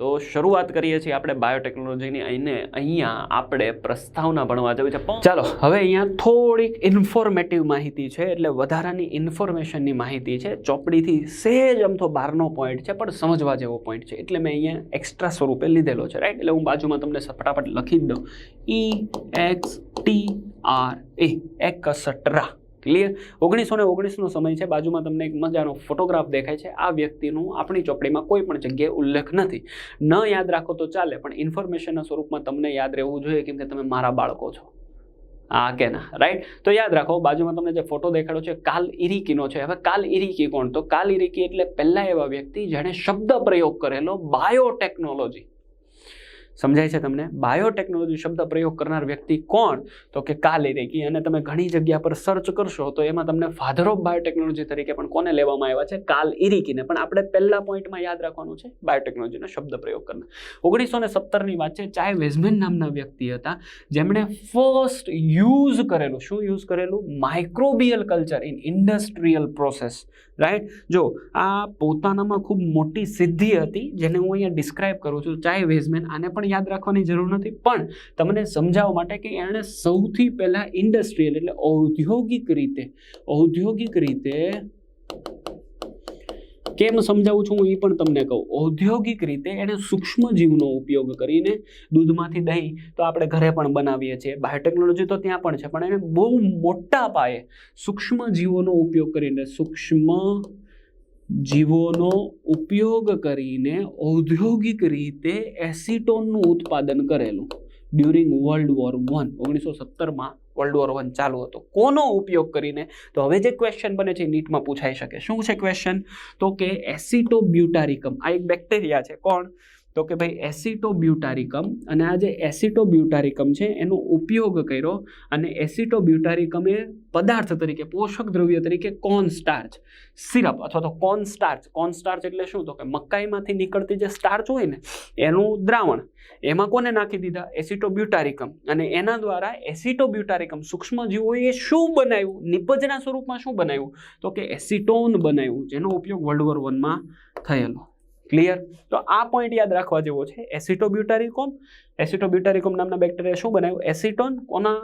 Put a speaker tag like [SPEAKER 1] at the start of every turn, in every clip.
[SPEAKER 1] તો શરૂઆત કરીએ છીએ આપણે બાયોટેકનોલોજીની. અહીંને અહીંયા આપણે પ્રસ્તાવના ભણવા જવું છે. ચાલો, હવે અહીંયા થોડીક ઇન્ફોર્મેટિવ માહિતી છે, એટલે વધારાની ઇન્ફોર્મેશનની માહિતી છે. ચોપડીથી સહેજ અમથો બહારનો પોઈન્ટ છે, પણ સમજવા જેવો પોઈન્ટ છે. એટલે મેં અહીંયા એક્સ્ટ્રા સ્વરૂપે લીધેલો છે રાઈટ એટલે હું બાજુમાં તમને ફટાફટ લખી જ દઉં. E X T R A extra clear ઓગણીસો ને ઓગણીસનો સમય છે. બાજુમાં તમને એક મજાનો ફોટોગ્રાફ દેખાય છે. આ વ્યક્તિનું આપણી ચોપડીમાં કોઈ પણ જગ્યાએ ઉલ્લેખ નથી. ન યાદ રાખો તો ચાલે, પણ ઇન્ફોર્મેશનના સ્વરૂપમાં તમને યાદ રહેવું જોઈએ કેમ કે તમે મારા બાળકો છો. હા કે ના? રાઈટ તો યાદ રાખો, બાજુમાં તમને જે ફોટો દેખાડો છે કાલ ઇરિકીનો છે. હવે કાલ ઇરિકી કોણ? તો કાલ ઇરિકી એટલે પહેલાં એવા વ્યક્તિ જેણે શબ્દ પ્રયોગ કરેલો બાયોટેકનોલોજી સમજાય છે તમને? બાયોટેકનોલોજી શબ્દ પ્રયોગ કરનાર વ્યક્તિ કોણ? તો કે કાલ રેકી અને તમે ઘણી જગ્યા પર સર્ચ કરશો તો એમાં તમને ફાધર ઓફ બાયોટેકનોલોજી તરીકે પણ કોને લેવામાં આવ્યા છે? કાલ ઇરિકીને પણ આપણે પહેલા પોઈન્ટમાં યાદ રાખવાનું છે બાયોટેકનોલોજીનો શબ્દ પ્રયોગ કરનાર. ઓગણીસો ને સત્તરની વાત છે ચાય વેઝમેન નામના વ્યક્તિ હતા, જેમણે ફર્સ્ટ યુઝ કરેલું. શું યુઝ કરેલું? Microbial culture in industrial process right જો, આ પોતાનામાં ખૂબ મોટી સિદ્ધિ હતી, જેને હું અહીંયા ડિસ્ક્રાઇબ કરું છું. ચાય વેઝમેન, આને પણ યાદ રાખવાની જરૂર નથી. પણ તમને સમજાવવા માટે કે એણે સૌથી પહેલાં ઇન્ડસ્ટ્રીયલ એટલે ઔદ્યોગિક રીતે ઔદ્યોગિક રીતે કેમ સમજાવું છું હું એ પણ તમને કહું. ઔદ્યોગિક રીતે એણે સૂક્ષ્મ જીવનો ઉપયોગ કરીને દૂધમાંથી દહીં તો આપણે ઘરે પણ બનાવીએ છીએ. બાયોટેકનોલોજી તો ત્યાં પણ છે, પણ એણે બહુ મોટા પાયે સૂક્ષ્મ જીવોનો ઉપયોગ કરીને સૂક્ષ્મ જીવોનો ઉપયોગ કરીને ઔદ્યોગિક રીતે એસિટોનનું ઉત્પાદન કરેલું. ડ્યુરિંગ વર્લ્ડ વોર વન ઓગણીસો સત્તરમાં વર્લ્ડ વોર વન ચાલુ હતો. કોનો ઉપયોગ કરીને? તો હવે જે ક્વેશ્ચન બને છે નીટમાં પૂછાઈ શકે. શું છે ક્વેશ્ચન તો કે એસિટોબ્યુટારિકમ. આ એક બેક્ટેરિયા છે. કોણ? તો કે ભાઈ એસિટોબ્યુટારિકમ અને આ જે એસિટોબ્યુટારિકમ છે, એનો ઉપયોગ કર્યો અને એસિટોબ્યુટારિકમ એ પદાર્થ તરીકે, પોષક દ્રવ્ય તરીકે કોર્ન સ્ટાર્ચ સિરપ અથવા તો કોર્ન સ્ટાર્ચ કોર્ન સ્ટાર્ચ એટલે શું? તો કે મકાઈમાંથી નીકળતી જે સ્ટાર્ચ હોય ને, એનું દ્રાવણ. એમાં કોને નાખી દીધા? એસિટોબ્યુટારિકમ. અને એના દ્વારા એસિટોબ્યુટારિકમ સૂક્ષ્મજીવોએ શું બનાવ્યું? નિપજના સ્વરૂપમાં શું બનાવ્યું? તો કે એસિટોન બનાવ્યું, જેનો ઉપયોગ વર્લ્ડ વોર વનમાં થયેલો. ક્લિયર તો આ પોઈન્ટ યાદ રાખવા જેવો છે. એસિટોબ્યુટારિકોમ એસિટોબ્યુટારિકોમ નામના બેક્ટેરિયા શું બનાવ્યું? એસિટોન કોના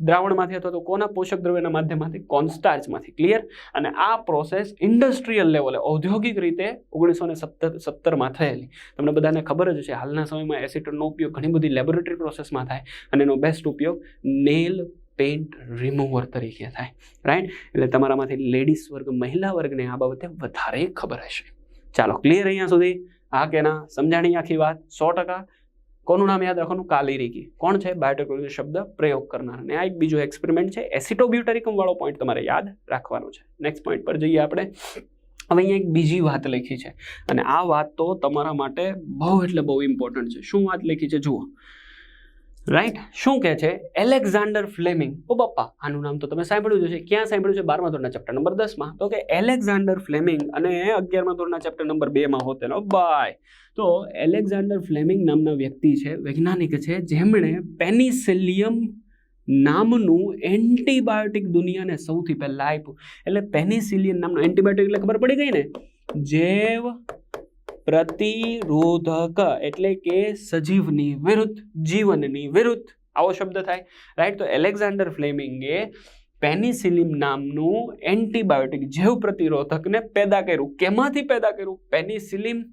[SPEAKER 1] દ્રાવણમાંથી અથવા તો કોના પોષક દ્રવ્યના માધ્યમમાંથી? કોન્સ્ટાર્ચમાંથી ક્લિયર અને આ પ્રોસેસ ઇન્ડસ્ટ્રીયલ લેવલે ઔદ્યોગિક રીતે ઓગણીસો ને સત્તર, સત્તરમાં થયેલી. તમને બધાને ખબર જ છે હાલના સમયમાં એસિટોનનો ઉપયોગ ઘણી બધી લેબોરેટરી પ્રોસેસમાં થાય અને એનો બેસ્ટ ઉપયોગ નેલ પેન્ટ રિમૂવર તરીકે થાય. રાઈટ એટલે તમારામાંથી લેડીઝ વર્ગ, મહિલા વર્ગને આ બાબતે વધારે ખબર હશે. ચાલો ક્લિયર અહીંયા સુધી? હા કે ના? સમજાણી આખી વાત? સો ટકા? કોનું નામ યાદ રાખવાનું? કાલિરિકી કોણ છે? બાયોટેકનોલોજી શબ્દ પ્રયોગ કરનાર. અને આ એક બીજો એક્સપેરિમેન્ટ છે એસિટોબ્યુટરિકમ વાળો પોઈન્ટ તમારે યાદ રાખવાનો છે. નેક્સ્ટ પોઈન્ટ પર જઈએ આપણે. હવે અહીંયા એક બીજી વાત લખી છે. અને આ વાત તો તમારા માટે બહુ એટલે બહુ ઇમ્પોર્ટન્ટ છે. શું વાત લખી છે? જુઓ. રાઈટ શું કહે છે? એલેક્ઝાન્ડર ફ્લેમિંગ ઓ પપ્પા આનું નામ તો તમે સાંભળ્યું જ છે ક્યાં સાંભળ્યું છે? બારમા ધોરણના ચેપ્ટર નંબર દસમાં તો કે એલેક્ઝાન્ડર ફ્લેમિંગ અને અગિયારમા ધોરણના ચેપ્ટર નંબર બેમાં હોતેલો બાય તો એલેક્ઝાન્ડર ફ્લેમિંગ નામના વ્યક્તિ છે, વૈજ્ઞાનિક છે, જેમણે પેનિસિલિયમ નામનું એન્ટીબાયોટિક દુનિયાને સૌથી પહેલાં આપ્યું. એટલે પેનિસિલિયન નામનું એન્ટીબાયોટિક એટલે ખબર પડી ગઈ ને? જૈવ પ્રતિરોધક એટલે કે સજીવની વિરુદ્ધ, જીવનની વિરુદ્ધ. આવો શબ્દ થાય. રાઈટ તો એલેક્ઝાન્ડર ફ્લેમિંગે પેનિસિલિમ નામનું એન્ટીબાયોટિક જૈવ પ્રતિરોધકને પેદા કર્યું. કેમાંથી પેદા કર્યું? પેનિસિલિમ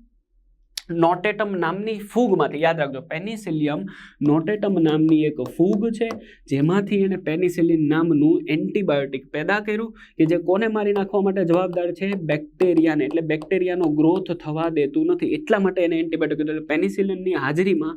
[SPEAKER 1] નોટેટમ નામની ફૂગમાંથી, યાદ રાખજો, પેનિસિલિયમ નોટેટમ નામની એક ફૂગ છે, જેમાંથી એને પેનિસિલિન નામનું એન્ટીબાયોટિક પેદા કર્યું, કે જે કોને મારી નાખવા માટે જવાબદાર છે? બેક્ટેરિયાને. એટલે બેક્ટેરિયાનો ગ્રોથ થવા દેતું નથી. એટલા માટે એને એન્ટીબાયોટિક એટલે પેનિસિલિનની હાજરીમાં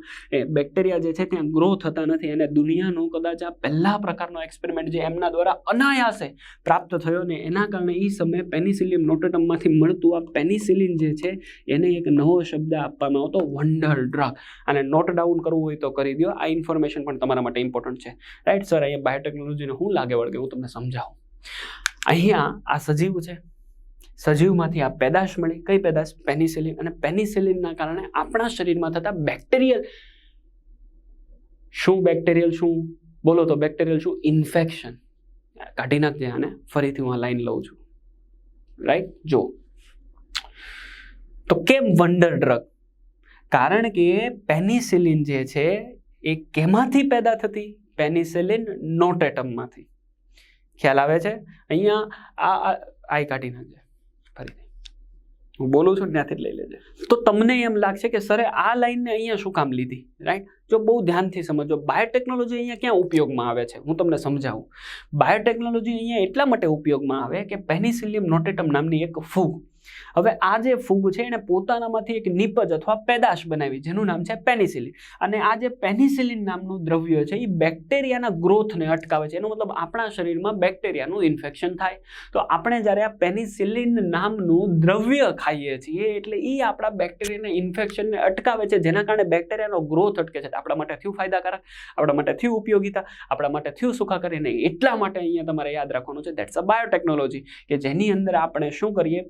[SPEAKER 1] બેક્ટેરિયા જે છે ત્યાં ગ્રો થતા નથી. અને દુનિયાનો કદાચ આ પહેલા પ્રકારનો એક્સપેરિમેન્ટ જે એમના દ્વારા અનાયાસે પ્રાપ્ત થયો ને એના કારણે એ સમયે પેનિસિલિયમ નોટેટમમાંથી મળતું આ પેનિસિલિન જે છે, એને એક નવો શબ્દ આપવામાં આવતો વંડર ડ્રગ અને નોટ ડાઉન કરવું હોય તો કરી દો આ ઇન્ફોર્મેશન પણ તમારા માટે ઇમ્પોર્ટન્ટ છે. રાઈટ સર અહીંયા બાયોટેકનોલોજીને શું લાગે વળગે હું તમને સમજાવું. અહીંયા આ સજીવ છે. સજીવમાંથી આ પેદાશ મળી. કઈ પેદાશ? પેનિસિલિન અને પેનિસિલિનના કારણે આપણા શરીરમાં થતા બેક્ટેરિયલ શું બેક્ટેરિયલ શું? બોલો તો બેક્ટેરિયલ શું? ઇન્ફેક્શન કાઢી નાખજે આને. ફરીથી હું આ લાઈન લઉં છું. રાઈટ જો તો કેમ વંડર ડ્રગ કારણ કે પેનિસિલિન જે છે, એ કેમાંથી પેદા થતી? પેનિસિલિન નોટ એટમમાંથી. ખ્યાલ આવે છે? અહીંયા આ આઈ કાઢી નાખજે. ફરીથી. હું બોલું છું ત્યાંથી જ લઈ લેજે. તો તમને એમ લાગશે કે સરે, આ લાઈનને અહીંયા શું કામ લીધી? રાઈટ? જો બહુ ધ્યાનથી સમજો, બાયોટેકનોલોજી અહીંયા ક્યાં ઉપયોગમાં આવે છે? હું તમને સમજાવું. બાયોટેકનોલોજી અહીંયા એટલા માટે ઉપયોગમાં આવે કે પેનિસિલિયમ નોટેટમ નામની એક ફૂગ હવે આ જે ફૂગ છે એણે પોતાનામાંથી એક નિપજ અથવા પેદાશ બનાવી, જેનું નામ છે પેનિસિલિન. અને આ જે પેનિસિલિન નામનું દ્રવ્ય છે એ બેક્ટેરિયાના ગ્રોથને અટકાવે છે. એનો મતલબ આપણા શરીરમાં બેક્ટેરિયાનું ઇન્ફેક્શન થાય. તો આપણે જ્યારે આ પેનિસિલિન નામનું દ્રવ્ય ખાઈએ છીએ, એટલે એ આપણા બેક્ટેરિયાના ઇન્ફેક્શનને અટકાવે છે, જેના કારણે બેક્ટેરિયાનો ગ્રોથ અટકે છે. આપણા માટે થયું ફાયદાકારક? આપણા માટે થયું ઉપયોગીતા? આપણા માટે થયું સુખાકારી? અને એટલા માટે અહીંયા તમારે યાદ રાખવાનું છે દેટ્સ અ બાયોટેકનોલોજી કે જેની અંદર આપણે શું કરીએ?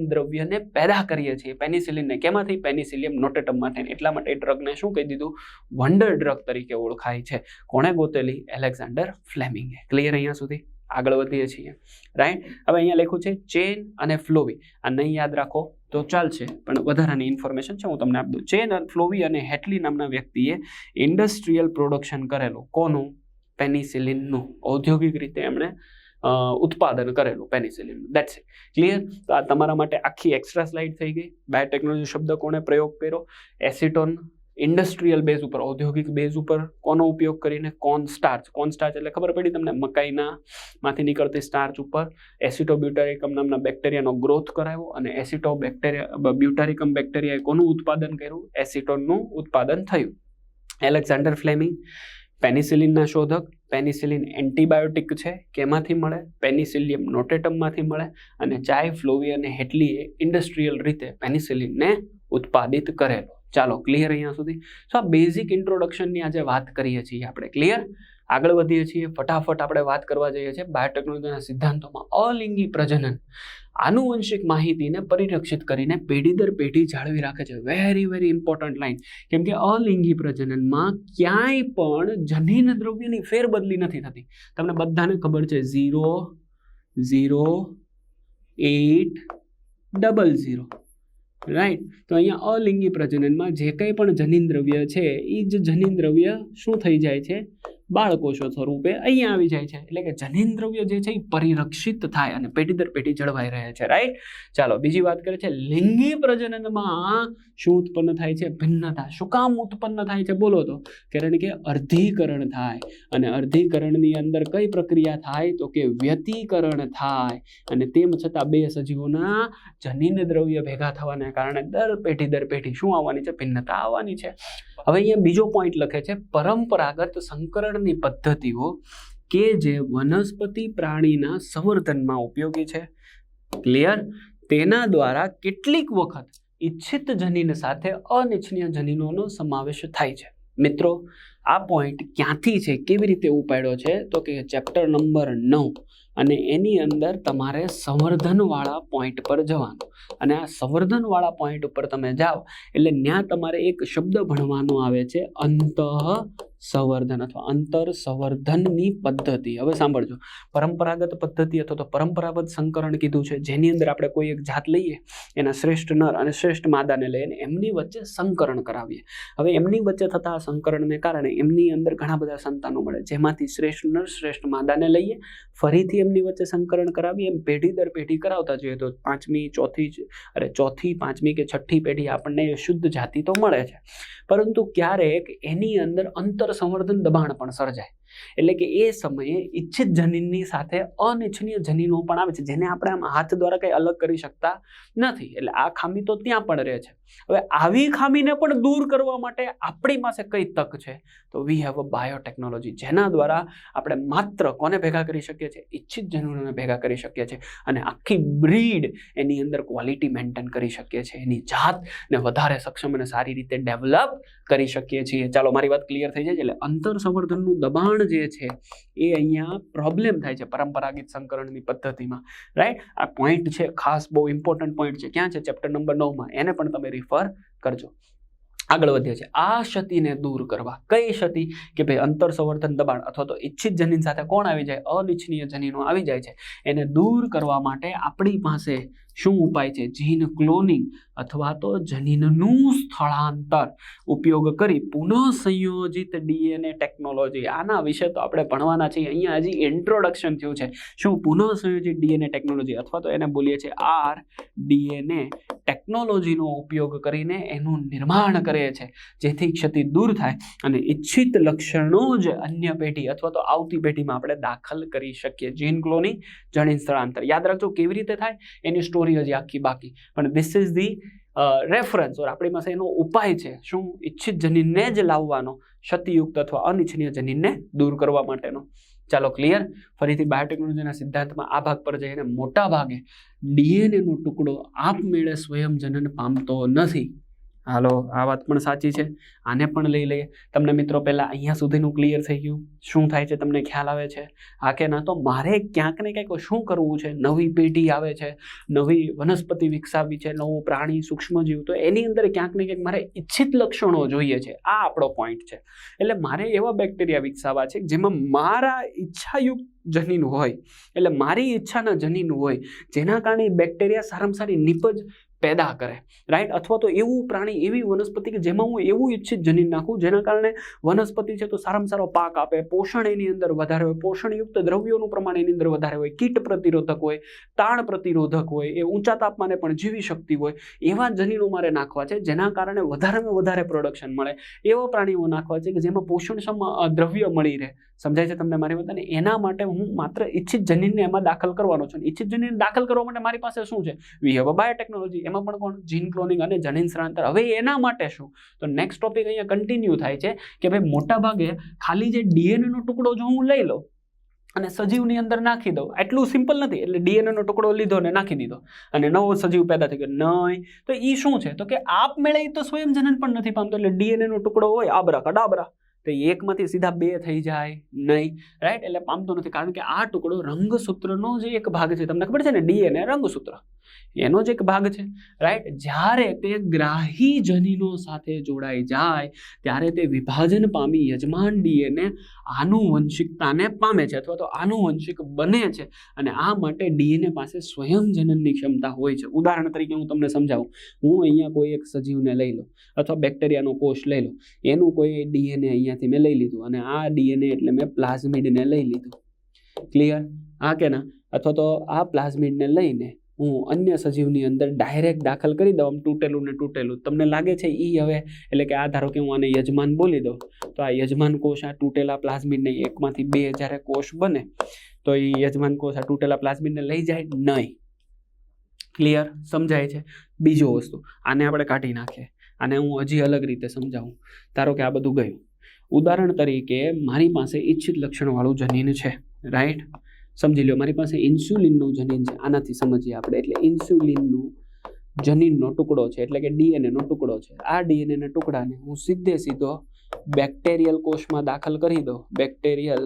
[SPEAKER 1] પેનિસિલિયમ દ્રવ્યને પેદા કરીએ છીએ. પેનિસિલિનને કેમાંથી? પેનિસિલિયમ નોટેટમમાંથી એટલા માટે ડ્રગને શું કહી દીધું? વન્ડર ડ્રગ તરીકે ઓળખાય છે. કોણે ગોતેલી? એલેક્ઝાન્ડર ફ્લેમિંગે ક્લિયર અહીંયા સુધી? આગળ વધીએ છીએ. રાઈટ હવે અહીંયા લખ્યું છે ચેન અને ફ્લોવી આ નહીં યાદ રાખો તો ચાલશે, પણ વધારાની ઇન્ફોર્મેશન છે, હું તમને આપી દઉં. ચેન ફ્લોવી અને હેટલી નામના વ્યક્તિએ ઇન્ડસ્ટ્રીયલ પ્રોડક્શન કરેલું. કોનું? પેનિસિલિનનું ઔદ્યોગિક રીતે એમણે ઉત્પાદન કરેલું પેનિસિલિન દેટ્સ ઇટ ક્લિયર તો આ તમારા માટે આખી એક્સ્ટ્રા સ્લાઇડ થઈ ગઈ. બાયોટેકનોલોજી શબ્દ કોણે પ્રયોગ કર્યો? એસિટોન ઇન્ડસ્ટ્રીયલ બેઝ ઉપર, ઔદ્યોગિક બેઝ ઉપર કોનો ઉપયોગ કરીને? કોન સ્ટાર્ચ કોન સ્ટાર્ચ એટલે ખબર પડી તમને? મકાઈના માંથી નીકળતી સ્ટાર્ચ ઉપર એસિટોબ્યુટારિકમ નામના બેક્ટેરિયાનો ગ્રોથ કરાવ્યો અને એસિટો બેક્ટેરિયા બ્યુટારિકમ બેક્ટેરિયાએ કોનું ઉત્પાદન કર્યું? એસિટોનનું ઉત્પાદન થયું. એલેક્ઝાન્ડર ફ્લેમિંગ પેનિસિલિનના શોધક, પેનિસિલિન એન્ટીબાયોટિક છે, કેમાંથી મળે? પેનિસિલિયમ નોટેટમમાંથી મળે અને ચાય ફ્લોવી અને હેટલીએ ઇન્ડસ્ટ્રીયલ રીતે પેનિસિલિનને ઉત્પાદિત કરેલો. ચાલો ક્લિયર અહીંયા સુધી. સો આ બેઝિક ઇન્ટ્રોડક્શનની આજે વાત કરીએ છીએ આપણે. ક્લિયર આગળ વધીએ છીએ, ફટાફટ આપણે વાત કરવા જઈએ છીએ બાયોટેકનોલોજીના સિદ્ધાંતોમાં અલિંગી પ્રજનન. આનુવંશિક માહિતીને પરિરક્ષિત કરીને પેઢી દર પેઢી જાળવી રાખે છે. વેરી વેરી ઇમ્પોર્ટન્ટ લાઈન કેમ કે અલિંગી પ્રજનનમાં ક્યાંય પણ જનીન દ્રવ્યની ફેરબદલી નથી થતી. તમને બધાને ખબર છે zero zero eight double zero right તો અહીંયા અલિંગી પ્રજનનમાં જે કંઈ પણ જનીન દ્રવ્ય છે એ જ જનીન દ્રવ્ય શું થઈ જાય છે? બાળકોષો સ્વરૂપે અહીંયા આવી જાય છે. એટલે કે જનીન દ્રવ્ય જે છે એ પરિરક્ષિત થાય અને પેઢી દર પેઢી જળવાઈ રહે છે રાઈટ ચાલો, બીજી વાત કરીએ છે લિંગી પ્રજનનમાં શું ઉત્પન્ન થાય છે? ભિન્નતા. શું કામ ઉત્પન્ન થાય છે? બોલો તો. કારણ કે અર્ધીકરણ થાય. અને અર્ધીકરણની અંદર કઈ પ્રક્રિયા થાય? તો કે વ્યતિકરણ થાય. અને તેમ છતાં બે સજીવોના જનીન દ્રવ્ય ભેગા થવાને કારણે દર પેઢી દર પેઢી શું આવવાની છે? ભિન્નતા આવવાની છે. હવે અહીંયા બીજો પોઈન્ટ લખે છે. પરંપરાગત સંકરણની પદ્ધતિઓ કે જે વનસ્પતિ પ્રાણીના સંવર્ધનમાં ઉપયોગી છે. ક્લિયર તેના દ્વારા કેટલીક વખત ઈચ્છિત જનીન સાથે અનિચ્છનીય જનીનોનો સમાવેશ થાય છે. મિત્રો, આ પોઈન્ટ ક્યાંથી છે, કેવી રીતે ઉપાડ્યો છે, તો કે ચેપ્ટર નંબર નવ અને એની અંદર તમારે સંવર્ધનવાળા પોઈન્ટ પર જવાનું. અને આ સંવર્ધનવાળા પોઈન્ટ ઉપર તમે જાઓ, એટલે ત્યાં તમારે એક શબ્દ ભણવાનો આવે છે, અંતઃ સંવર્ધન અથવા અંતર સંવર્ધનની પદ્ધતિ. હવે સાંભળજો. પરંપરાગત પદ્ધતિ અથવા તો પરંપરાગત સંકરણ કીધું છે. જેની અંદર આપણે કોઈ એક જાત લઈએ, એના શ્રેષ્ઠ નર અને શ્રેષ્ઠ માદાને લઈને એમની વચ્ચે સંકરણ કરાવીએ. હવે એમની વચ્ચે થતા સંકરણને કારણે એમની અંદર ઘણા બધા સંતાનો મળે. જેમાંથી શ્રેષ્ઠ નર, શ્રેષ્ઠ માદાને લઈએ, ફરીથી એમની વચ્ચે સંકરણ કરાવીએ. એમ પેઢી દર પેઢી કરાવતા જોઈએ. તો પાંચમી, ચોથી અરે ચોથી, પાંચમી કે છઠ્ઠી પેઢી આપણને શુદ્ધ જાતિ તો મળે છે. પરંતુ ક્યારેક એની અંદર અંતર સંવર્ધન દબાણ પણ સર્જાય. એટલે કે એ સમયે ઈચ્છિત જનીનની સાથે અનિચ્છનીય જનીનો પણ આવે છે, જેને આપણે આમ હાથ દ્વારા કંઈ અલગ કરી શકતા નથી. એટલે આ ખામી તો ત્યાં પણ રહે છે. હવે આવી ખામીને પણ દૂર કરવા માટે આપણી પાસે કઈ તક છે? તો વી હેવ અ બાયોટેકનોલોજી જેના દ્વારા આપણે માત્ર કોને ભેગા કરી શકીએ છીએ? ઈચ્છિત જનોને ભેગા કરી શકીએ છીએ અને આખી બ્રીડ એની અંદર ક્વોલિટી મેન્ટેન કરી શકીએ છીએ. એની જાતને વધારે સક્ષમ અને સારી રીતે ડેવલપ કરી શકીએ છીએ. ચાલો, મારી વાત ક્લિયર થઈ જાય એટલે અંતર સંવર્ધનનું દબાણ જે છે, એ અહીંયા પ્રોબ્લેમ થાય છે પરંપરાગત સંકરણની પદ્ધતિમાં. રાઈટ આ પોઈન્ટ છે, ખાસ બહુ ઇમ્પોર્ટન્ટ પોઈન્ટ છે. ક્યાં છે? ચેપ્ટર નંબર નવમાં. એને પણ તમે રિફર કરજો. આગળ વધીએ છીએ. આ ક્ષતિને દૂર કરવા. કઈ ક્ષતિ? કે ભાઈ અંતર સંવર્ધન દબાણ અથવા તો ઈચ્છિત જનીન સાથે કોણ આવી જાય? અનિચ્છનીય જનીનો આવી જાય છે. એને દૂર કરવા માટે આપણી પાસે શું ઉપાય છે? જીન ક્લોનિંગ અથવા તો જનીનનું સ્થળાંતર. ઉપયોગ કરી પુનઃ સંયોજિત ડીએનએ ટેકનોલોજી. આના વિશે તો આપણે ભણવાના છીએ. અહીંયા હજી ઇન્ટ્રોડક્શન થયું છે. શું પુનઃ સંયોજિત ડીએનએ ટેકનોલોજી અથવા તો એને બોલીએ છીએ આર ડીએનએ ટેકનોલોજીનો ઉપયોગ કરીને એનું નિર્માણ કરે છે. જેથી ક્ષતિ દૂર થાય અને ઈચ્છિત લક્ષણો જ અન્ય પેઢી અથવા તો આવતી પેઢીમાં આપણે દાખલ કરી શકીએ. જીન ક્લોનિંગ જનીન સ્થળાંતર. યાદ રાખજો કેવી રીતે થાય? એની સ્ટોરી હજી આખી બાકી. પણ this is the reference or આપણી પાસે એનો ઉપાય છે શું ઈચ્છિત જનીનને જ લાવવાનો, ક્ષતિયુક્ત અથવા અનિચ્છનીય જનીનને દૂર કરવા માટેનો. ચાલો ક્લિયર ફરીથી બાયોટેકનોલોજીના સિદ્ધાંતમાં આ ભાગ પર જઈને મોટા ભાગે ડીએનએનો ટુકડો આપમેળે સ્વયં જનન પામતો નથી. હાલો, આ વાત પણ સાચી છે. આને પણ લઈ લઈએ. તમને મિત્રો, પહેલાં અહીંયા સુધીનું ક્લિયર થઈ ગયું. શું થાય છે તમને ખ્યાલ આવે છે? આ કે ના તો મારે ક્યાંક ને ક્યાંક શું કરવું છે? નવી પેઢી આવે છે, નવી વનસ્પતિ વિકસાવી છે, નવું પ્રાણી સૂક્ષ્મજીવ તો એની અંદર ક્યાંક ને ક્યાંક મારે ઈચ્છિત લક્ષણો જોઈએ છે. આ આપણો પોઈન્ટ છે. એટલે મારે એવા બેક્ટેરિયા વિકસાવવા છે જેમાં મારા ઈચ્છાયુક્ત જનીન હોય. એટલે મારી ઈચ્છાના જનીન હોય. જેના કારણે બેક્ટેરિયા સારામાં સારી નિપજ પેદા કરે રાઈટ અથવા તો એવું પ્રાણી, એવી વનસ્પતિ કે જેમાં હું એવું ઈચ્છિત જનીન નાખું, જેના કારણે વનસ્પતિ છે તો સારામાં સારો પાક આપે, પોષણ એની અંદર વધારે હોય, પોષણયુક્ત દ્રવ્યોનું પ્રમાણ એની અંદર વધારે હોય, કીટ પ્રતિરોધક હોય, તાણ પ્રતિરોધક હોય, એ ઊંચા તાપમાને પણ જીવી શકતી હોય, એવા જનીનો મારે નાખવા છે, જેના કારણે વધારેમાં વધારે પ્રોડક્શન મળે, એવા પ્રાણીઓ નાખવા છે કે જેમાં પોષણક્ષમ દ્રવ્ય મળી રહે. સમજાય છે તમને મારી વાત? અને એના માટે હું માત્ર ઈચ્છિત જનીનને એમાં દાખલ કરવાનો છું. અને ઈચ્છિત જનીન દાખલ કરવા માટે મારી પાસે શું છે? વી હેવ અ બાયોટેકનોલોજી એમાં પણ કોણ? જીન ક્લોનિંગ અને જનીન સ્થળાંતર. હવે એના માટે શું? તો નેક્સ્ટ ટોપિક અહીંયા કન્ટિન્યુ થાય છે કે ભાઈ મોટા ભાગે ખાલી જે ડીએનએનો ટુકડો જો હું લઈ લઉં અને સજીવની અંદર નાખી દઉં એટલું સિમ્પલ નથી. એટલે ડીએનએનો ટુકડો લીધો ને નાખી દીધો. અને નવો સજીવ પેદા થઈ ગયો. નહીં. તો એ શું છે? તો કે આપમેળે ઈ તો સ્વયંજનન પણ નથી પામતો. એટલે ડીએનએનો ટુકડો હોય આબરા કડાબરા તો એકમાંથી સીધા બે થઈ જાય નહીં રાઈટ એટલે પામતો નથી. કારણ કે આ ટુકડો રંગસૂત્રનો જે એક ભાગ છે. તમને ખબર છે ને? ડીએનએ રંગસૂત્ર. એનો જ એક ભાગ છે રાઈટ જ્યારે તે ગ્રાહી જનીનો સાથે જોડાઈ જાય, ત્યારે તે વિભાજન પામી યજમાન ડીએનએ આનુવંશિકતાને પામે છે અથવા તો આનુવંશિક બને છે અને આ માટે ડીએનએ પાસે સ્વયં જનનની ક્ષમતા હોય છે. ઉદાહરણ તરીકે હું તમને સમજાવું. હું અહીંયા કોઈ એક સજીવને લઈ લઉં અથવા બેક્ટેરિયાનો કોષ લઈ લો એનું કોઈ ડીએનએ અહીંયાથી મેં લઈ લીધું અને આ ડીએનએ એટલે મેં પ્લાઝમિડને લઈ લીધું. ક્લિયર હા કે ના અથવા તો આ પ્લાઝમિડને લઈને હું અન્ય સજીવની અંદર ડાયરેક્ટ દાખલ કરી દઉં, આમ તૂટેલું ને તૂટેલું. તમને લાગે છે એ હવે, એટલે કે આ ધારો કે હું આને યજમાન બોલી દઉં, તો આ યજમાન કોષ આ તૂટેલા પ્લાઝમિડને એકમાંથી બે જ્યારે કોષ બને, તો એ યજમાન કોષ આ તૂટેલા પ્લાઝમિડને લઈ જાય નહીં. ક્લિયર સમજાય છે? બીજો વસ્તુ, આને આપણે કાઢી નાખીએ. આને હું હજી અલગ રીતે સમજાવું. ધારો કે આ બધું ગયું. ઉદાહરણ તરીકે મારી પાસે ઈચ્છિત લક્ષણવાળું જનીન છે રાઈટ સમજી લો મારી પાસે ઇન્સ્યુલિનનું જનીન છે. આનાથી સમજીએ આપણે. એટલે ઇન્સ્યુલિનનું જનીનનો ટુકડો છે. એટલે કે ડીએનએનો ટુકડો છે. આ ડીએનએના ટુકડાને હું સીધે સીધો બેક્ટેરિયલ કોષમાં દાખલ કરી દઉં. બેક્ટેરિયલ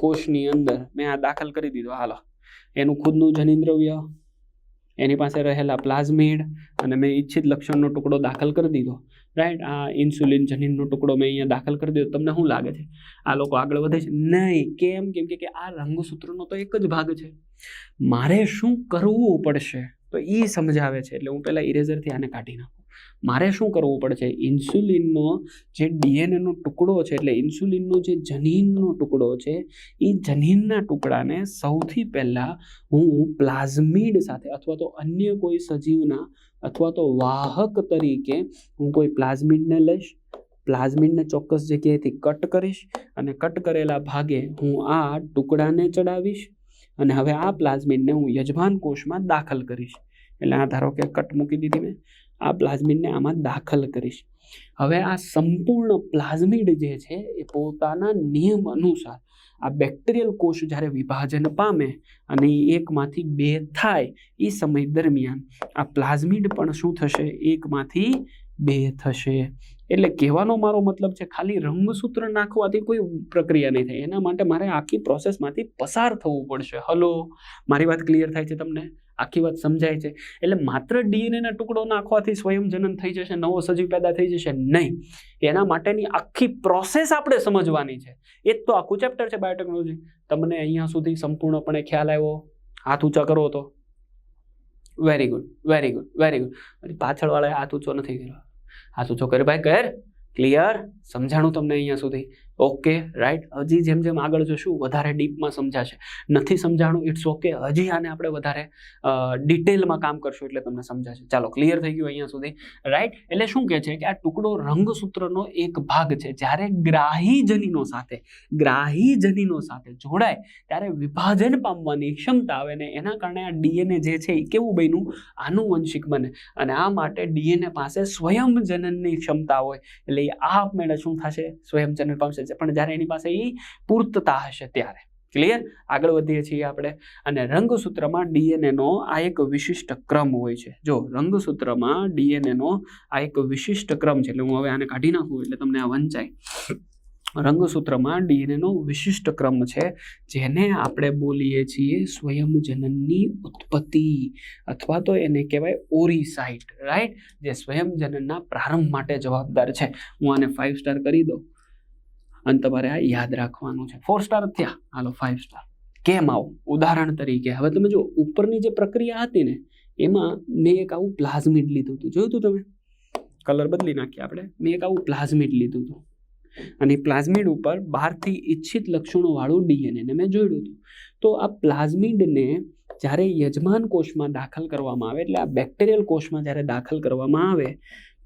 [SPEAKER 1] કોષની અંદર મેં આ દાખલ કરી દીધો. હાલો. એનું ખુદનું જનીન દ્રવ્ય એની પાસે રહેલા પ્લાઝમિડ અને મેં ઈચ્છિત લક્ષણનો ટુકડો દાખલ કરી દીધો. રાઈટ આ ઇન્સ્યુલિન જનીનનો ટુકડો મેં અહીંયા દાખલ કરી દીધો. તમને શું લાગે છે? આ લોકો આગળ વધે છે? નહીં. કેમ? કેમ કે આ રંગસૂત્રનો તો એક જ ભાગ છે. મારે શું કરવું પડશે? તો એ સમજાવે છે. એટલે હું પહેલાં ઇરેઝરથી આને કાઢી નાખું. મારે શું કરવું પડશે? ઇન્સ્યુલિનનો જે ડીએનએનો ટુકડો છે, એટલે ઇન્સ્યુલિનનો જે જનીનનો ટુકડો છે, એ જનીનના ટુકડાને સૌથી પહેલાં હું પ્લાઝમિડ સાથે અથવા તો અન્ય કોઈ સજીવના અથવા તો વાહક તરીકે હું કોઈ પ્લાઝમિડને લઈશ. પ્લાઝમિડને ચોક્કસ જગ્યાએથી કટ કરીશ અને કટ કરેલા ભાગે હું આ ટુકડાને ચડાવીશ અને હવે આ પ્લાઝમિડને હું યજમાન કોષમાં દાખલ કરીશ. એટલે આ ધારો કે કટ મૂકી દીધી મેં. આ પ્લાઝમિડને આમાં દાખલ કરીશ. હવે આ સંપૂર્ણ પ્લાઝમિડ જે છે, એ પોતાના નિયમ અનુસાર આ બેક્ટેરિયલ કોષ જ્યારે વિભાજન પામે અને એકમાંથી બે થાય એ સમય દરમિયાન આ પ્લાઝમિડ પણ શું થશે? એકમાંથી બે થશે. એટલે કહેવાનો મારો મતલબ છે, ખાલી રંગસૂત્ર નાખવાથી કોઈ પ્રક્રિયા નહીં થાય. એના માટે મારે આખી પ્રોસેસમાંથી પસાર થવું પડશે. હલો મારી વાત ક્લિયર થાય છે તમને? આખી વાત સમજાય છે. એટલે માત્ર ડીએનએના ટુકડો નાખવાથી સ્વયં જનન થઈ જશે, નવો સજીવ પેદા થઈ જશે નહીં. એના માટેની આખી પ્રોસેસ આપણે સમજવાની છે. એ જ તો આખું ચેપ્ટર છે બાયોટેકનોલોજી તમને અહીંયા સુધી સંપૂર્ણપણે ખ્યાલ આવ્યો? હાથ ઊંચા કરો તો. Very good very good very good પાછળવાળાએ હાથ ઊંચો નથી કર્યો. હાથ ઊંચો કર્યો. ભાઈ કર ક્લિયર સમજાણું તમને અહીંયા સુધી? ઓકે રાઈટ હજી જેમ જેમ આગળ જશું, વધારે ડીપમાં સમજાશે. નથી સમજાણું ઇટ્સ ઓકે હજી આને આપણે વધારે ડિટેલમાં કામ કરશું એટલે તમને સમજાશે. ચાલો ક્લિયર થઈ ગયું અહીંયા સુધી. રાઈટ એટલે શું કહે છે કે આ ટુકડો રંગસૂત્રનો એક ભાગ છે. જ્યારે ગ્રાહી જનીનો સાથે ગ્રાહી જનીનો સાથે જોડાય, ત્યારે વિભાજન પામવાની ક્ષમતા આવે ને એના કારણે આ ડીએનએ જે છે એ કેવું બન્યું? આનુવંશિક બને. અને આ માટે ડીએનએ પાસે સ્વયંજનનની ક્ષમતા હોય. એટલે એ આપમેળે શું થશે? સ્વયં જનન છે. પણ જ્યારે એની પાસે એ પૂર્તતા હશે ત્યારે. ક્લિયર આગળ વધીએ છીએ આપણે. અને રંગસૂત્રમાં ડીએનએનો આ એક વિશિષ્ટ ક્રમ હોય છે. જો, રંગસૂત્રમાં ડીએનએનો આ એક વિશિષ્ટ ક્રમ છે, એટલે હું હવે આને કાઢી નાખું એટલે તમને આ વંચાય. રંગસૂત્રમાં ડીએનએનો વિશિષ્ટ ક્રમ છે, જેને આપણે બોલીએ છીએ સ્વયં જનનની ઉત્પત્તિ, અથવા તો એને કહેવાય ઓરિસાઇટ રાઈટ જે સ્વયં જનનના પ્રારંભ માટે જવાબદાર છે. હું આને ફાઇવ સ્ટાર કરી દઉં. અને તમારે આ યાદ રાખવાનું છે. ફોર સ્ટાર થયા. હાલો ફાઇવ સ્ટાર કેમ આવું? ઉદાહરણ તરીકે. હવે તમે જો ઉપરની જે પ્રક્રિયા હતી ને, એમાં મેં એક આવું પ્લાઝમિડ લીધું હતું. જોયું હતું તમે? કલર બદલી નાખીએ આપણે. મેં એક આવું પ્લાઝમિડ લીધું હતું. અને પ્લાઝમિડ ઉપર બહારથી ઈચ્છિત લક્ષણોવાળું ડીએનએને મેં જોયું હતું. તો આ પ્લાઝમિડને જ્યારે યજમાન કોષમાં દાખલ કરવામાં આવે, એટલે આ બેક્ટેરિયલ કોષમાં જ્યારે દાખલ કરવામાં આવે,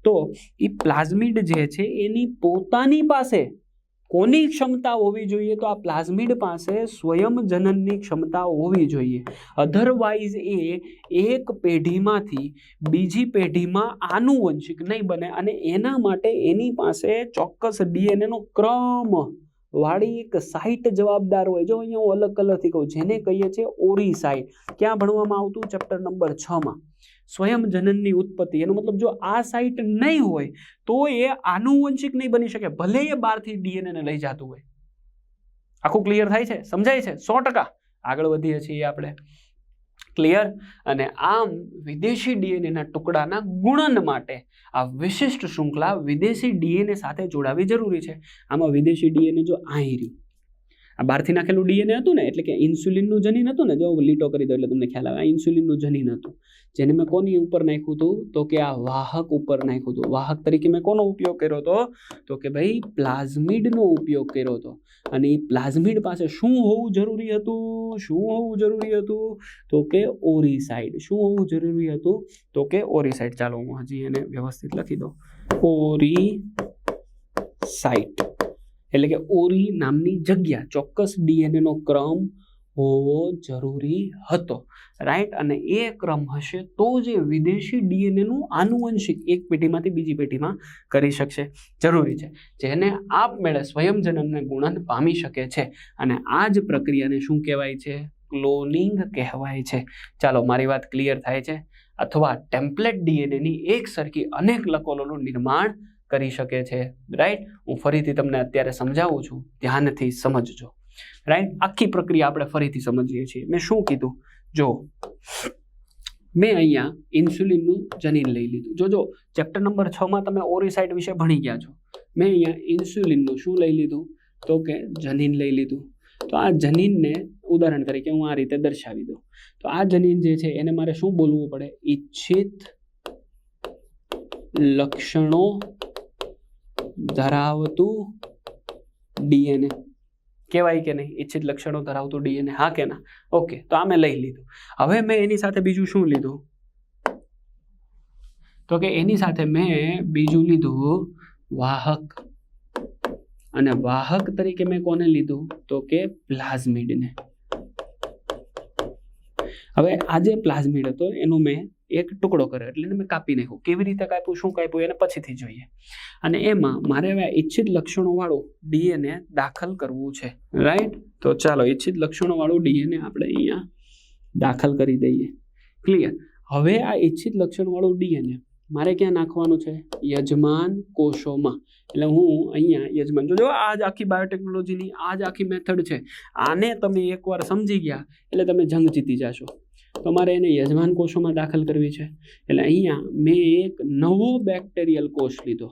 [SPEAKER 1] તો એ પ્લાઝમિડ જે છે, એની પોતાની પાસે કોની ક્ષમતા હોવી જોઈએ? તો આ પ્લાઝમિડ પાસે સ્વયં જનનની ક્ષમતા હોવી જોઈએ. અધરવાઇઝ એ એક પેઢીમાંથી બીજી પેઢીમાં આનુવંશિક નહીં બને અને એના માટે એની પાસે ચોક્કસ ડીએનએનો ક્રમ વાળી એક સાઇટ જવાબદાર હોય. જો અહીંયા હું અલગ કલરથી કહું, જેને કહીએ છીએ ઓરી સાઇટ ક્યાં ભણવામાં આવતું? ચેપ્ટર નંબર છમાં. સ્વયં જનનની ઉત્પત્તિ. એનો મતલબ જો આ સાઇટ નહીં હોય, તો એ આનુવંશિક નહીં બની શકે. ભલે એ બહારથી ડીએનએને લઈ જતું હોય. આખું ક્લિયર થાય છે? સમજાય છે? સો ટકા. આગળ વધીએ છીએ આપણે. ક્લિયર અને આમ વિદેશી ડીએનએના ટુકડાના ગુણન માટે આ વિશિષ્ટ શૃંખલા વિદેશી ડીએનએ સાથે જોડાવી જરૂરી છે. આમાં વિદેશી ડીએનએ જો અહીં રહ્યું. આ બહારથી નાખેલું ડીએનએ હતું ને, એટલે કે ઇન્સ્યુલિનનું જનીન હતું ને, જો લીટો કરી દો એટલે તમને ખ્યાલ આવે, આ ઇન્સ્યુલિનનું જનીન હતું. જેને મેં કોની ઉપર નાખ્યું હતું? તો કે આ વાહક ઉપર નાખ્યું હતું. વાહક તરીકે મેં કોનો ઉપયોગ કર્યો હતો? તો કે ભાઈ પ્લાઝમિડનો ઉપયોગ કર્યો હતો. અને એ પ્લાઝમિડ પાસે શું હોવું જરૂરી હતું? શું હોવું જરૂરી હતું? તો કે ઓરીસાઇડ. શું હોવું જરૂરી હતું? તો કે ઓરીસાઇડ. ચાલો હું હજી એને વ્યવસ્થિત લખી દઉં. ઓરી સાઇટ એટલે કે ઓરી નામની જગ્યા, ચોક્કસ ડીએનએનો ક્રમ હોવો જરૂરી હતો. રાઈટ અને એ ક્રમ હશે તો જે વિદેશી ડીએનએનું આનુવંશિક એક પેઢીમાંથી બીજી પેઢીમાં કરી શકશે. જરૂરી છે. જેને આપમેળે સ્વયંજનનને ગુણન પામી શકે છે. અને આ જ પ્રક્રિયાને શું કહેવાય છે? ક્લોનિંગ કહેવાય છે. ચાલો, મારી વાત ક્લિયર થાય છે. અથવા ટેમ્પલેટ ડીએનએની એક સરખી અનેક લકોલોનું નિર્માણ કરી શકે છે રાઈટ હું ફરીથી તમને અત્યારે સમજાવું છું, ધ્યાનથી સમજજો રાઈટ આખી પ્રક્રિયા આપણે ફરીથી સમજીએ છીએ. મેં શું કીધું? જો, મેં અહીંયા ઇન્સ્યુલિનનું જનીન લઈ લીધું. જો જો, ચેપ્ટર નંબર છમાં તમે ઓરિસાઇડ વિશે ભણી ગયા છો. મેં અહીંયા ઇન્સ્યુલિનનું શું લઈ લીધું? તો કે જનીન લઈ લીધું. તો આ જનીનને ઉદાહરણ તરીકે હું આ રીતે દર્શાવી દઉં. તો આ જનીન જે છે, એને મારે શું બોલવું પડે? ઈચ્છિત લક્ષણો ધરાવતું ડીએનએ. કહેવાય કે નહીં? ઈચ્છિત લક્ષણો ધરાવતું ડીએનએ. હા કે ના? ઓકે, તો આ મેં લઈ લીધું. હવે મેં એની સાથે બીજું શું લીધું? તો કે એની સાથે મેં બીજું લીધું વાહક. અને વાહક તરીકે મેં કોને લીધું? તો કે પ્લાઝમિડને. હવે આ જે પ્લાઝમિડ હતો, એનું મેં એક ટુકડો કર્યો એટલે મેં કાપી નાખ્યું. કેવી રીતે કાપ્યું, શું કાપ્યું, એને પછીથી જોઈએ. અને એમાં મારે હવે ઈચ્છિત લક્ષણોવાળું ડીએનએ દાખલ કરવું છે. રાઈટ તો ચાલો, ઈચ્છિત લક્ષણોવાળું ડીએનએ આપણે અહીંયા દાખલ કરી દઈએ. ક્લિયર હવે આ ઈચ્છિત લક્ષણવાળું ડીએનએ મારે ક્યાં નાખવાનું છે? યજમાન કોષોમાં. એટલે હું અહીંયા યજમાન જો આ જ આખી બાયોટેકનોલોજીની આ જ આખી મેથડ છે. આને તમે એકવાર સમજી ગયા, એટલે તમે જંગ જીતી જશો. તમારે એને યજમાન કોષોમાં દાખલ કરવી છે. એટલે અહીંયા મેં એક નવો બેક્ટેરિયલ કોષ લીધો.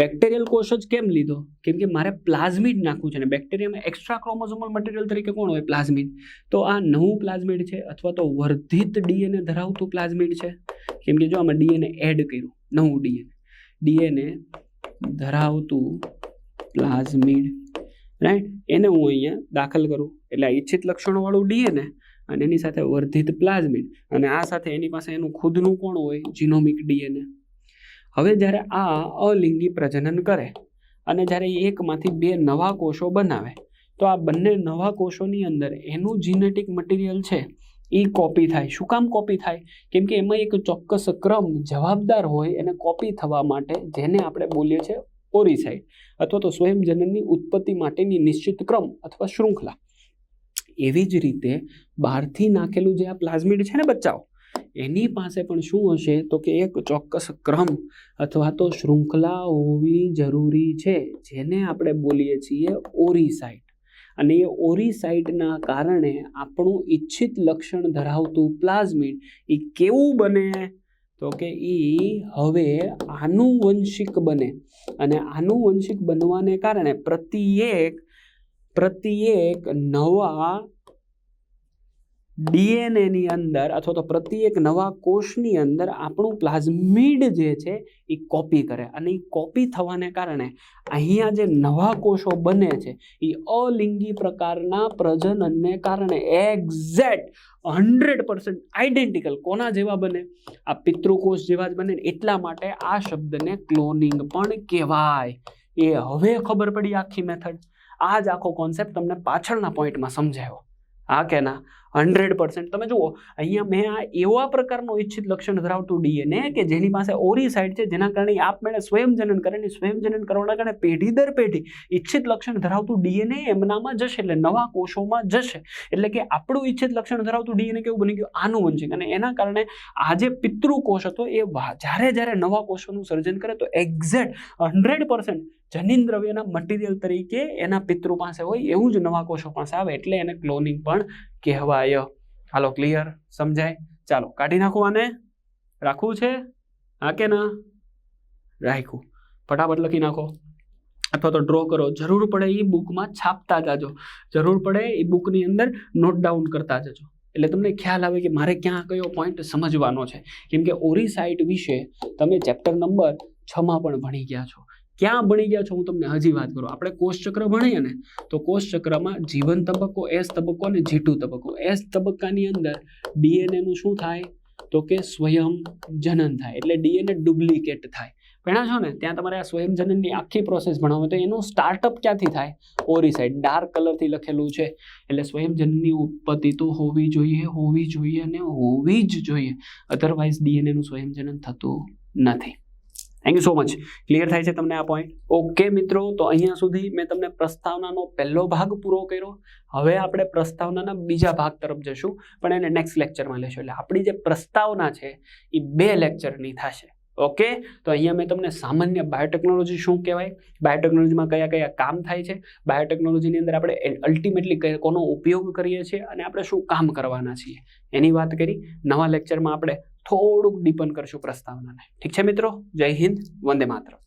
[SPEAKER 1] બેક્ટેરિયલ કોષ જ કેમ લીધો? કેમ કે મારે પ્લાઝમિડ નાખવું છે ને બેક્ટેરિયામાં એક્સ્ટ્રા ક્રોમોઝોમલ મટીરિયલ તરીકે કોણ હોય? પ્લાઝમિડ તો આ નવું પ્લાઝમિડ છે અથવા તો વર્ધિત ડીએનએ ધરાવતું પ્લાઝમિડ છે. કેમ કે જો આમાં ડીએનએ એડ કર્યું, નવું ડીએનએ. ડીએનએ ધરાવતું પ્લાઝમિડ રાઈટ એને હું અહીંયા દાખલ કરું. એટલે આ ઈચ્છિત લક્ષણોવાળું ડીએનએ અને એની સાથે વર્ધિત પ્લાઝમિડ, અને આ સાથે એની પાસે એનું ખુદનું કોણ હોય? જીનોમિક ડીએનએ હવે જ્યારે આ અલિંગી પ્રજનન કરે, અને જ્યારે એકમાંથી બે નવા કોષો બનાવે, તો આ બંને નવા કોષોની અંદર એનું જીનેટિક મટીરિયલ છે, એ કોપી થાય. શું કામ કોપી થાય? કેમ કે એમાં એક ચોક્કસ ક્રમ જવાબદાર હોય, એને કોપી થવા માટે જેને આપણે બોલીએ છીએ ઓરિસાઇડ, અથવા તો સ્વયંજનનની ઉત્પત્તિ માટેની નિશ્ચિત ક્રમ અથવા શૃંખલા. એવી જ રીતે બહારથી નાખેલું જે આ પ્લાઝમિડ છે ને બચ્ચાઓ, એની પાસે પણ શું હશે? તો કે એક ચોક્કસ ક્રમ અથવા તો શૃંખલા હોવી જરૂરી છે, જેને આપણે બોલીએ છીએ ઓરિસાઇટ અને એ ઓરિસાઇટના કારણે આપણું ઈચ્છિત લક્ષણ ધરાવતું પ્લાઝમિડ એ કેવું બને? તો કે એ હવે આનુવંશિક બને. અને આનુવંશિક બનવાને કારણે પ્રત્યેક પ્રત્યેક નવા ડીએનએની અંદર અથવા તો પ્રત્યેક નવા કોષની અંદર આપણું પ્લાઝમિડ જે છે એ કોપી કરે. અને એ કોપી થવાને કારણે અહીંયા જે નવા કોષો બને છે એ અલિંગી પ્રકારના પ્રજનનને કારણે એક્ઝેક્ટ હંડ્રેડ પર્સન્ટ આઈડેન્ટિકલ કોના જેવા બને? આ પિતૃકોષ જેવા જ બને એટલા માટે આ શબ્દને ક્લોનિંગ પણ કહેવાય. એ હવે ખબર પડી આખી મેથડ આ જ આખો કોન્સેપ્ટ તમને પાછળના પોઈન્ટમાં સમજાયો. હા કે ના? Hundred percent. તમે જુઓ, અહીંયા મેં આ એવા પ્રકારનું ઈચ્છિત લક્ષણ ધરાવતું ડીએનએ કે જેની પાસે ઓરી સાઇડ છે, જેના કારણે આપમેળે સ્વયંજનન કરે ને સ્વયંજનન કરવાના કારણે પેઢી દર પેઢી ઈચ્છિત લક્ષણ ધરાવતું ડીએનએ એમનામાં જશે એટલે નવા કોષોમાં જશે. એટલે કે આપણું ઈચ્છિત લક્ષણ ધરાવતું ડીએનએ કેવું બની ગયું? આનુવંશિક અને એના કારણે આ જે પિતૃકોષ હતો, એ જ્યારે જ્યારે નવા કોષોનું સર્જન કરે તો એક્ઝેક્ટ હંડ્રેડ પર્સન્ટ જનીન દ્રવ્યના મટીરિયલ તરીકે એના પિતૃ પાસે હોય, એવું જ નવા કોષો પાસે આવે. એટલે એને ક્લોનિંગ પણ કહેવાય. હાલો ક્લિયર સમજાય? ચાલો, કાઢી નાખું આને. રાખવું છે? હા કે ના? રાખ્યું. ફટાફટ લખી નાખો. અથવા તો ડ્રો કરો. જરૂર પડે એ બુકમાં છાપતા જાજો. જરૂર પડે એ બુકની અંદર નોટ ડાઉન કરતા જજો. એટલે તમને ખ્યાલ આવે કે મારે ક્યાં કયો પોઈન્ટ સમજવાનો છે. કેમ કે ઓરિસાઇટ વિશે તમે ચેપ્ટર નંબર છમાં પણ ભણી ગયા છો. ક્યાં ભણી ગયા છો? હું તમને હજી વાત કરું. આપણે કોષચક્ર ભણીએ ને, તો કોષચક્રમાં જીવન તબક્કો, એસ તબક્કો અને જીટુ તબક્કો. એસ તબક્કાની અંદર ડીએનએનું શું થાય? તો કે સ્વયં જનન થાય. એટલે ડીએનએ ડુપ્લિકેટ થાય. ભણ્યા છો ને? ત્યાં તમારે આ સ્વયં જનનની આખી પ્રોસેસ ભણાવો તો એનું સ્ટાર્ટઅપ ક્યાંથી થાય? ઓરિસાઇડ ડાર્ક કલરથી લખેલું છે. એટલે સ્વયં જનનની ઉત્પત્તિ તો હોવી જોઈએ હોવી જોઈએ અને હોવી જ જોઈએ. અધરવાઇઝ ડીએનએનું સ્વયં જનન થતું નથી. Thank you so much clear થાય છે તમને આ પોઈન્ટ ઓકે મિત્રો, તો અહીંયા સુધી મેં તમને પ્રસ્તાવનાનો પહેલો ભાગ પૂરો કર્યો. હવે આપણે પ્રસ્તાવનાના બીજા ભાગ તરફ જશું, પણ એને નેક્સ્ટ લેક્ચરમાં લેશું. એટલે આપણી જે પ્રસ્તાવના છે, એ બે લેક્ચરની થશે. ઓકે તો અહીંયા મેં તમને સામાન્ય બાયોટેકનોલોજી શું કહેવાય? બાયોટેકનોલોજીમાં કયા કયા કામ થાય છે? બાયોટેકનોલોજીની અંદર આપણે અલ્ટિમેટલી કોનો ઉપયોગ કરીએ છીએ અને આપણે શું કામ કરવાના છીએ? એની વાત કરી. નવા લેક્ચરમાં આપણે થોડુંક ડીપન કરશું પ્રસ્તાવનાને. ઠીક છે મિત્રો? જય હિન્દ વંદે માતરમ.